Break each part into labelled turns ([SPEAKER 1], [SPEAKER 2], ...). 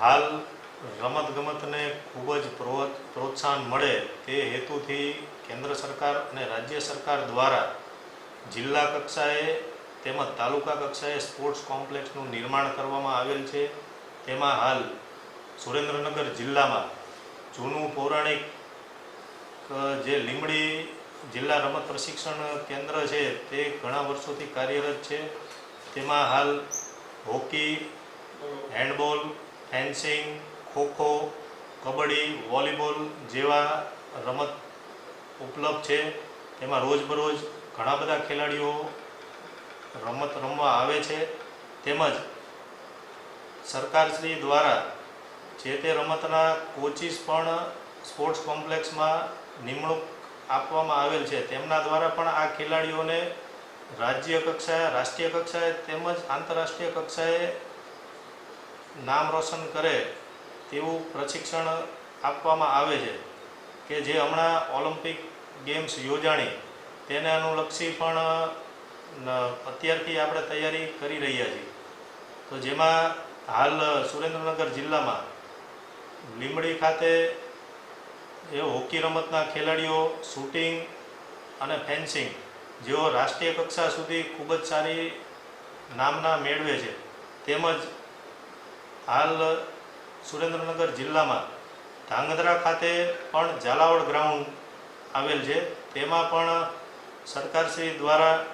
[SPEAKER 1] હાલ રમતગમતને ખૂબ જ પ્રો- પ્રોત્સાહન મળે તે હેતુથી કેન્દ્ર સરકાર અને રાજ્ય સરકાર દ્વારા જિલ્લા કક્ષાએ તેમજ તાલુકા કક્ષાએ સ્પોર્ટ્સ કોમ્પ્લેક્સનું નિર્માણ કરવામાં આવેલ છે. તેમાં હાલ સુરેન્દ્રનગર જિલ્લામાં જૂનું પૌરાણિક જે લીંબડી જિલ્લા રમત પ્રશિક્ષણ કેન્દ્ર છે તે ઘણા વર્ષોથી કાર્યરત છે. તેમાં હાલ hockey, handball fencing, kho kho, kabaddi, volleyball જેવા રમત ઉપલબ્ધ છે. તેમાં રોજબરોજ ઘણા બધા ખેલાડીઓ રમત રમવા આવે છે. તેમજ સરકારશ્રી દ્વારા જે તે રમતના કોચિસ પણ સ્પોર્ટ્સ કોમ્પ્લેક્સમાં નિમણૂક આપવામાં આવેલ છે. તેમના દ્વારા પણ આ ખેલાડીઓને રાજ્ય કક્ષાએ, રાષ્ટ્રીય કક્ષાએ તેમજ આંતરરાષ્ટ્રીય કક્ષાએ નામ રોશન કરે તેવું પ્રશિક્ષણ આપવામાં આવે છે કે જે હમણાં ઓલિમ્પિક ગેમ્સ યોજાણી તેને અનુલક્ષી પણ અત્યારથી આપણે તૈયારી કરી રહ્યા છીએ. તો જેમાં હાલ સુરેન્દ્રનગર જિલ્લામાં લીંબડી ખાતે એ હોકી રમતના ખેલાડીઓ શૂટિંગ અને ફેન્સિંગ જેઓ રાષ્ટ્રીય કક્ષા સુધી ખૂબ જ સારી નામના મેળવે છે. તેમજ હાલ સુરેન્દ્રનગર જિલ્લામાં ધાંગધ્રા ખાતે પણ ઝાલાવાડ ગ્રાઉન્ડ આવેલ છે. તેમાં પણ સરકારશ્રી દ્વારા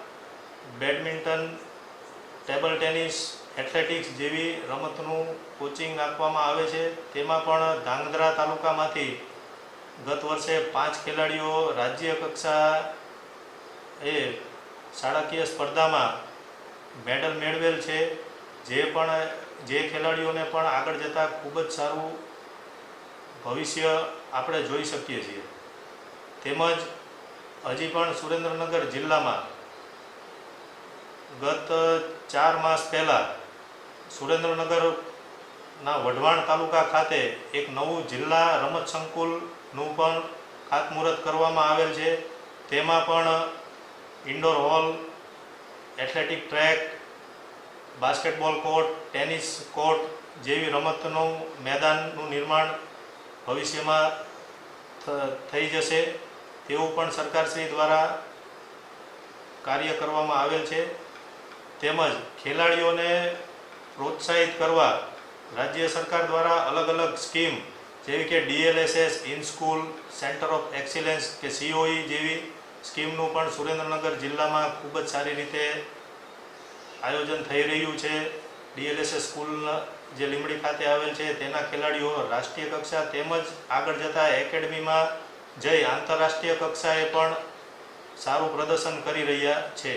[SPEAKER 1] બેડમિન્ટન, ટેબલ ટેનિસ, એથ્લેટિક્સ જેવી રમતનું કોચિંગ આપવામાં આવે છે. તેમાં પણ ધાંગધ્રા તાલુકામાંથી ગત વર્ષે પાંચ ખેલાડીઓ રાજ્ય કક્ષા એ શાળાકીય સ્પર્ધામાં મેડલ મેળવેલ છે. જે પણ જે ખેલાડીઓને પણ આગળ જતાં ખૂબ જ સારું ભવિષ્ય આપણે જોઈ શકીએ છીએ. તેમજ હજી પણ સુરેન્દ્રનગર જિલ્લામાં ગત ચાર માસ પહેલાં સુરેન્દ્રનગરના વઢવાણ તાલુકા ખાતે એક નવું જિલ્લા રમત સંકુલનું પણ ખાતમુહૂર્ત કરવામાં આવેલ છે. તેમાં પણ indoor hall athletic track basketball court, tennis court જેવી રમતનું મેદાનનું નિર્માણ ભવિષ્યમાં થઈ જશે. તેવું પણ સરકારશ્રી દ્વારા કાર્ય કરવામાં આવેલ છે. તેમજ ખેલાડીઓને પ્રોત્સાહિત કરવા રાજ્ય સરકાર દ્વારા અલગ અલગ સ્કીમ જેવી કે DLSS in school centre of excellence કે સીઓઈ જેવી સ્કીમનું પણ સુરેન્દ્રનગર જિલ્લામાં ખૂબ જ સારી રીતે આયોજન થઈ રહ્યું છે. ડીએલએસએસ સ્કૂલ જે લીંબડી ખાતે આવેલ છે, તેના ખેલાડીઓ રાષ્ટ્રીય કક્ષા તેમજ આગળ જતા એકેડમીમાં જઈ આંતરરાષ્ટ્રીય કક્ષાએ પણ સારું પ્રદર્શન કરી રહ્યા છે.